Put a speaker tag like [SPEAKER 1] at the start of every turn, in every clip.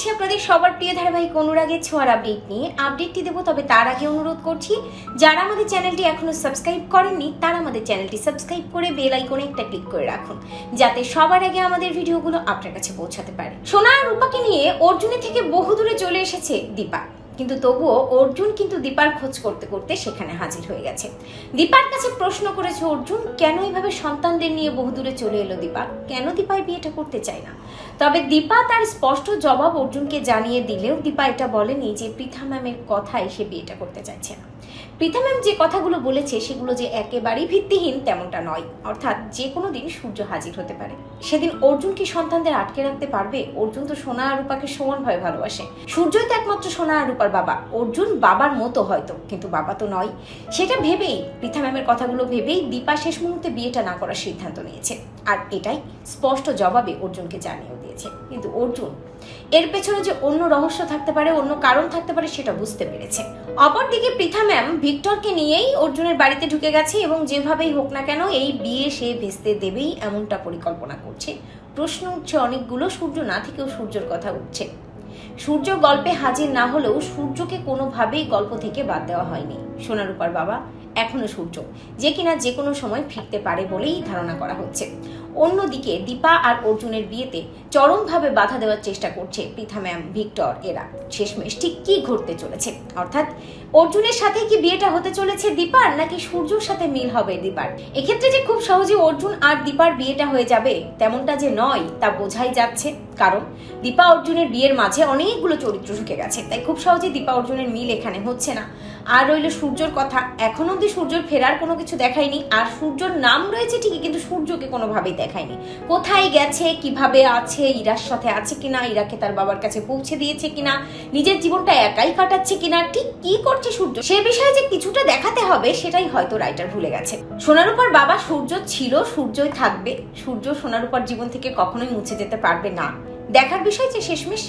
[SPEAKER 1] গেছি আপনাদের সবার প্রিয় ধারাবাহিক অনুরাগের ছোঁয়ার আপডেট নিয়ে। আপডেটটি দেবো তবে তার আগে অনুরোধ করছি, যারা আমাদের চ্যানেলটি এখনও সাবস্ক্রাইব করেননি, তারা আমাদের চ্যানেলটি সাবস্ক্রাইব করে বেল আইকনে একটা ক্লিক করে রাখুন, যাতে সবার আগে আমাদের ভিডিওগুলো আপনার কাছে পৌঁছাতে পারে। সোনা আর রূপাকে নিয়ে অর্জুনের থেকে বহু দূরে চলে এসেছে দীপা। কিন্তু তবুও অর্জুন কিন্তু দীপার খোঁজ করতে করতে সেখানে হাজির হয়ে গেছে। দীপার কাছে প্রশ্ন করেছে অর্জুন, কেন এইভাবে সন্তানদের নিয়ে বহুদূরে চলে এলো দীপা? কেন দীপাই বিয়েটা করতে চায় না? তবে দীপা তার স্পষ্ট জবাব অর্জুনকে জানিয়ে দিলেও দীপা এটা বলেনি যে পৃথা ম্যামের কথায় সে বিয়েটা করতে চাইছে না। পৃথা ম্যাম যে কথাগুলো বলেছে, সেগুলো যে একেবারেই ভিত্তিহীন তেমনটা নয়। অর্থাৎ যে কোনো দিন সূর্য হাজির হতে পারে। সেদিন অর্জুন কি সন্তানদের আটকে রাখতে পারবে? অর্জুন তো সোনা আর রূপাকে সমানভাবে ভালোবাসে। সূর্যই তো একমাত্র সোনা আর রূপার বাবা। অর্জুন বাবার মতো হয়তো, কিন্তু বাবা তো নয়। সেটা ভেবেই পৃথা ম্যামের কথাগুলো ভেবেই দীপা শেষ মুহূর্তে বিয়েটা না করার সিদ্ধান্ত নিয়েছে। আর এটাই স্পষ্ট জবাবে অর্জুনকে জানিয়েও দিয়েছে। কিন্তু অর্জুন, এর পেছনে যে অন্য রহস্য থাকতে পারে, অন্য কারণ থাকতে পারে, সেটা বুঝতে পেরেছে। অপরদিকে পৃথা ম্যাম ভিক্টরকে নিয়েই অর্জুনের বাড়িতে ঢুকে গেছে এবং যেভাবেই হোক না কেন এই বিয়ে সে ভেস্তে দেবেই এমনটা পরিকল্পনা করছে। প্রশ্ন উঠছে অনেকগুলো, সূর্য না থেকেও সূর্যর কথা উঠছে। সূর্য গল্পে হাজির না হলেও সূর্যকে কোনোভাবেই গল্প থেকে বাদ দেওয়া হয়নি। সোনারূপার বাবা এখনও সূর্য, যে কিনা যে কোনো সময় ফিরতে পারে বলেই ধারণা করা হচ্ছে। অন্যদিকে দীপা আর অর্জুনের বিয়েতে চরমভাবে বাধা দেওয়ার চেষ্টা করছে পৃথা ম্যাম ভিক্টর, এরা। শেষমেশ ঠিক কি ঘটতে চলেছে? অর্থাৎ অর্জুনের সাথে কি বিয়েটা হতে চলেছে দীপার, নাকি সূর্যর সাথে মিল হবে দীপার? এক্ষেত্রে যে খুব সহজে অর্জুন আর দীপার বিয়েটা হয়ে যাবে তেমনটা যে নয়, তা বোঝাই যাচ্ছে। কারণ দীপা অর্জুনের বিয়ের মাঝে অনেকগুলো চরিত্র ঢুকে গেছে, তাই খুব সহজে দীপা অর্জুনের মিল এখানে হচ্ছে না। আর রইল সূর্যর কথা, এখন অব্দি সূর্যর ফেরার কোনো কিছু দেখায়নি, আর সূর্যর নাম রয়েছে ঠিকই, কিন্তু সূর্যকে কোনোভাবেই দেখায়নি। কোথায় গেছে, কীভাবে আছে, ইরার সাথে আছে কিনা, ইরাকে তার বাবার কাছে পৌঁছে দিয়েছে কিনা, নিজের জীবনটা একাই কাটাচ্ছে কিনা, ঠিক কি করছে সূর্য, সে বিষয়ে যে কিছুটা দেখাতে হবে, সেটাই হয়তো রাইটার ভুলে গেছে। সোনারূপার বাবা সূর্য ছিল, সূর্যই থাকবে, সূর্য সোনারূপার জীবন থেকে কখনোই মুছে যেতে পারবে না। দেখার বিষয় যে শেষমেশ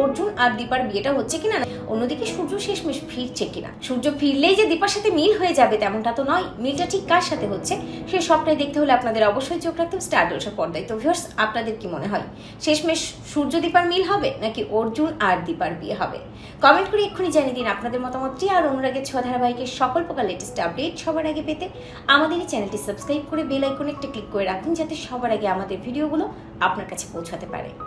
[SPEAKER 1] অর্জুন আর দীপার বিয়েটা হচ্ছে কিনা অন্যদিকে সূর্য শেষমেশ ফিরছে কিনা। সূর্য ফিরলেই যে দীপার সাথে মিল হয়ে যাবে তেমনটা তো নয়। মিলটা ঠিক কার সাথে হচ্ছে সেই সবটাই দেখতে হলে আপনাদের অবশ্যই চোখ রাখতে স্টার জলসা পর্দায়। তো ভিউয়ার্স আপনাদের কি মনে হয়? শেষমেশ সূর্য দীপার মিল হবে, নাকি অর্জুন আর দীপার বিয়ে হবে? কমেন্ট করে এক্ষুনি জানিয়ে দিন আপনাদের মতামতটি আর অনুরাগের ছ ধারাবাহিকের সকল প্রকার লেটেস্ট আপডেট সবার আগে পেতে আমাদের এই চ্যানেলটি সাবস্ক্রাইব করে বেল আইকনে একটা ক্লিক করে রাখুন, যাতে সবার আগে আমাদের ভিডিওগুলো আপনার কাছে পৌঁছাতে পারে।